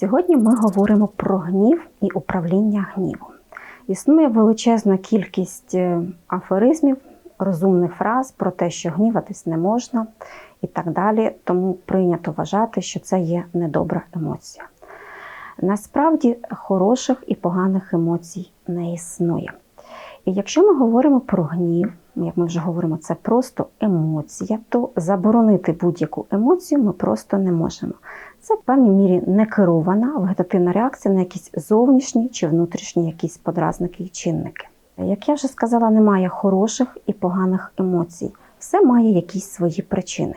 Сьогодні ми говоримо про гнів і управління гнівом. Існує величезна кількість е, афоризмів, розумних фраз про те, що гніватись не можна і так далі. Тому прийнято вважати, що це є недобра емоція. Насправді хороших і поганих емоцій не існує. І якщо ми говоримо про гнів, як ми вже говоримо, це просто емоція, то заборонити будь-яку емоцію ми просто не можемо. Це в певній мірі некерована вегетативна реакція на якісь зовнішні чи внутрішні якісь подразники і чинники. Як я вже сказала, немає хороших і поганих емоцій. Все має якісь свої причини.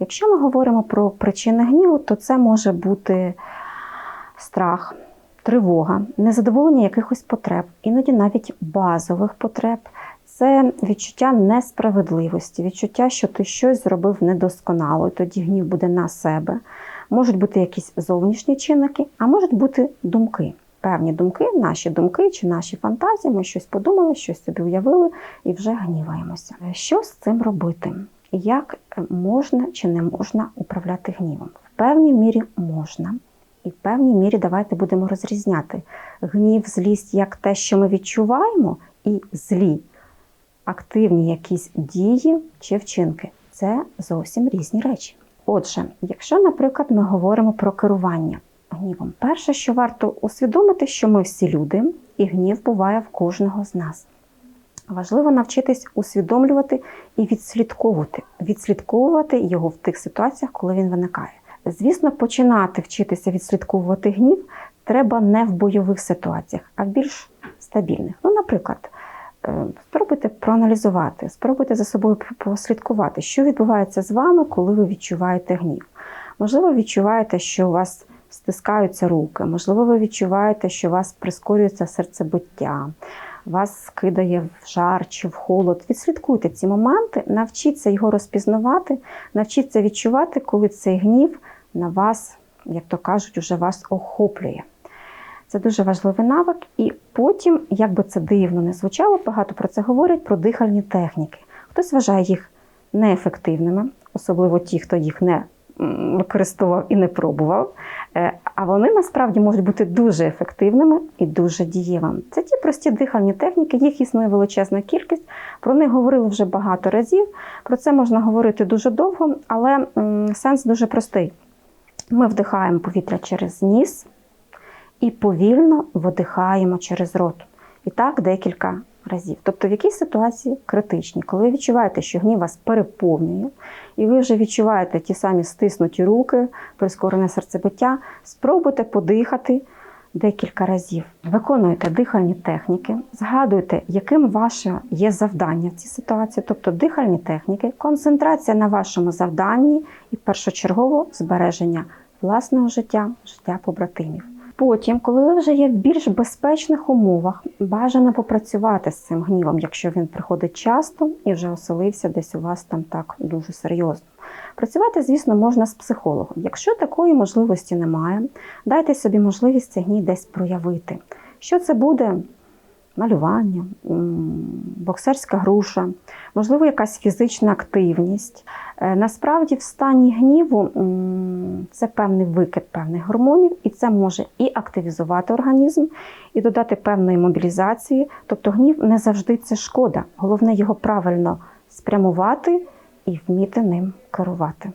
Якщо ми говоримо про причини гніву, то це може бути страх, тривога, незадоволення якихось потреб, іноді навіть базових потреб. Це відчуття несправедливості, відчуття, що ти щось зробив недосконало, і тоді гнів буде на себе. Можуть бути якісь зовнішні чинники, а можуть бути думки. Певні думки, наші думки чи наші фантазії. Ми щось подумали, щось собі уявили і вже гніваємося. Що з цим робити? Як можна чи не можна управляти гнівом? В певній мірі можна. І в певній мірі давайте будемо розрізняти гнів, злість як те, що ми відчуваємо, і злі, активні якісь дії чи вчинки. Це зовсім різні речі. Отже, якщо, наприклад, ми говоримо про керування гнівом, перше, що варто усвідомити, що ми всі люди, і гнів буває в кожного з нас. Важливо навчитись усвідомлювати і відслідковувати, відслідковувати його в тих ситуаціях, коли він виникає. Звісно, починати вчитися відслідковувати гнів треба не в бойових ситуаціях, а в більш стабільних. Ну, наприклад, е, проаналізувати, спробуйте за собою послідкувати, що відбувається з вами, коли ви відчуваєте гнів. Можливо, відчуваєте, що у вас стискаються руки, можливо, ви відчуваєте, що у вас прискорюється серцебиття, вас скидає в жар чи в холод. Відслідкуйте ці моменти, навчіться його розпізнавати, навчіться відчувати, коли цей гнів на вас, як то кажуть, уже вас охоплює. Це дуже важливий навик. І потім, як би це дивно не звучало, багато про це говорять про дихальні техніки. Хтось вважає їх неефективними, особливо ті, хто їх не використовував і не пробував. Е, а вони насправді можуть бути дуже ефективними і дуже дієвими. Це ті прості дихальні техніки, їх існує величезна кількість. Про них говорили вже багато разів. Про це можна говорити дуже довго, але сенс дуже простий. Ми вдихаємо повітря через ніс і повільно видихаємо через рот. І так декілька разів. Тобто в якійсь ситуації критичній, коли ви відчуваєте, що гнів вас переповнює, і ви вже відчуваєте ті самі стиснуті руки, прискорене серцебиття, спробуйте подихати декілька разів. Виконуйте дихальні техніки, згадуйте, яким ваше є завдання в цій ситуації, тобто дихальні техніки, концентрація на вашому завданні і першочергово збереження власного життя, життя побратимів. Потім, коли ви вже є в більш безпечних умовах, бажано попрацювати з цим гнівом, якщо він приходить часто і вже оселився десь у вас там так дуже серйозно. Працювати, звісно, можна з психологом. Якщо такої можливості немає, дайте собі можливість цей гнів десь проявити. Що це буде? Малювання, боксерська груша, можливо, якась фізична активність. Е, насправді, в стані гніву це певний викид певних гормонів, і це може і активізувати організм, і додати певної мобілізації. Тобто гнів не завжди це шкода. Головне його правильно спрямувати і вміти ним керувати.